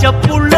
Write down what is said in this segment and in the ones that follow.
진짜 뿔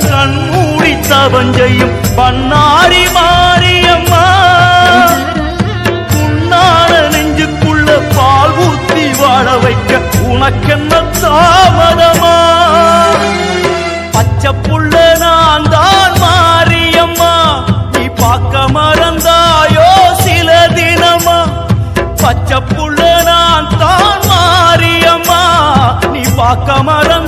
கண்மூடி தவஞ்சையும் பன்னாரி மாரியம்மா. உன்னான நெஞ்சுக்குள்ள பால் ஊத்தி வாழ வைக்க உனக்கென்ன தாமதமா? பச்சை புள்ள நான் தான் மாரியம்மா. நீ பார்க்க மறந்தாயோ சில தினமா? பச்சை புள்ள நான் தான் மாரியம்மா. நீ பார்க்க மறந்த